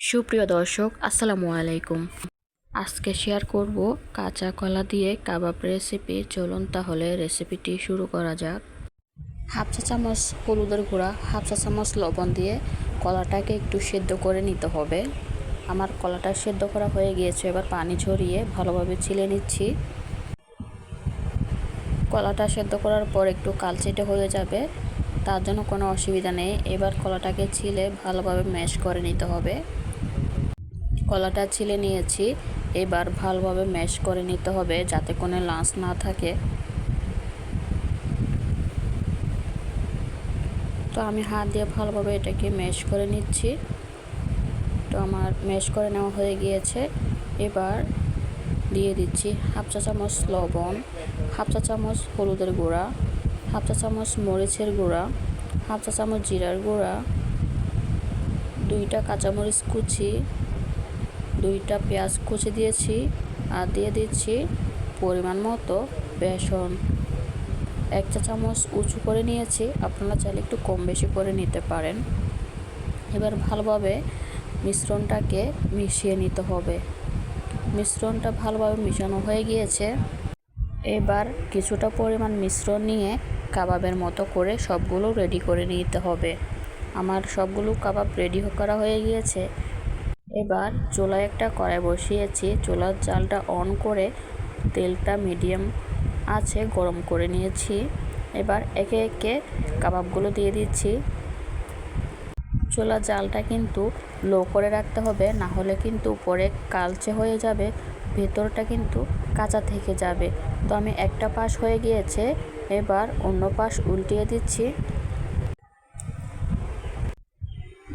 সুপ্রিয় দর্শক, আসসালামু আলাইকুম। আজকে শেয়ার করব কাঁচা কলা দিয়ে কাবাব রেসিপি চলুন তাহলে রেসিপিটি শুরু করা যাক। হাফ চা চামচ হলুদের গুঁড়া, হাফ চা চামচ লবণ দিয়ে কলাটাকে একটু সেদ্ধ করে নিতে হবে। আমার কলাটা সেদ্ধ করা হয়ে গিয়েছে, এবার পানি ঝরিয়ে ভালোভাবে ছিলে নিচ্ছি। কলাটা সেদ্ধ করার পর একটু কালচেটে হয়ে যাবে, তার জন্য কোনো অসুবিধা নেই। এবার কলাটাকে ছিলে ভালোভাবে ম্যাশ করে নিতে হবে। কলাটা ছিলে নিয়েছি। এবার ভালোভাবে ম্যাশ করে নিতে হবে যাতে কোনো লাঞ্চ না থাকে। তো আমি হাত দিয়ে ভালোভাবে এটাকে ম্যাশ করে নিচ্ছি। তো আমার ম্যাশ করে নেওয়া হয়ে গিয়েছে। এবার দিয়ে দিচ্ছি হাফ চা চামচ লবণ, হাফ চা চামচ হলুদের গুঁড়া, হাফ চা চামচ মরিচের গুঁড়া, হাফ চা চামচ জিরার গুঁড়া, দুইটা কাঁচামরিচ কুচি দুইটা পেঁয়াজ কুচি দিয়েছি আর দিয়ে দিচ্ছি পরিমাণ মতো বেসন। এক চা চামচ উঁচু করে নিয়েছি, আপনারা চাইলে একটু কম বেশি করে নিতে পারেন। এবার ভালোভাবে মিশ্রণটাকে মিশিয়ে নিতে হবে। মিশ্রণটা ভালোভাবে মিশানো হয়ে গিয়েছে। এবার কিছুটা পরিমাণ মিশ্রণ নিয়ে কাবাবের মতো করে সবগুলো রেডি করে নিতে হবে। আমার সবগুলো কাবাব রেডি করা হয়ে গিয়েছে। এবার চুলায় একটা কড়াই বসিয়েছি। চুলার জালটা অন করে তেলটা মিডিয়াম আছে গরম করে নিয়েছি। এবার একে একে কাবাবগুলো দিয়ে দিচ্ছি। চুলার জালটা কিন্তু লো করে রাখতে হবে, না হলে কিন্তু উপরে কালচে হয়ে যাবে, ভেতরটা কিন্তু কাঁচা থেকে যাবে। তো আমি একটা পাশ হয়ে গিয়েছে, এবার অন্য পাশ উল্টিয়ে দিচ্ছি।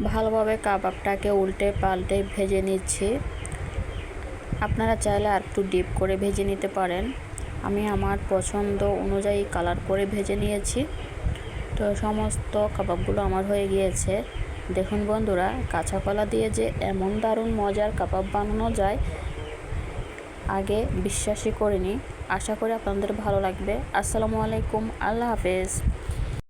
ভালোভাবে কাবাবটাকে উল্টে পাল্টে ভেজে নিচ্ছি। আপনারা চাইলে আর একটু ডিপ করে ভেজে নিতে পারেন। আমি আমার পছন্দ অনুযায়ী কালার করে ভেজে নিয়েছি। তো সমস্ত কাবাবগুলো আমার হয়ে গিয়েছে। দেখুন বন্ধুরা কাঁচা কলা দিয়ে যে এমন দারুণ মজার কাবাব বানানো যায়, আগে বিশ্বাসই করিনি। আশা করি আপনাদের ভালো লাগবে। আসসালামু আলাইকুম, আল্লাহ হাফেজ।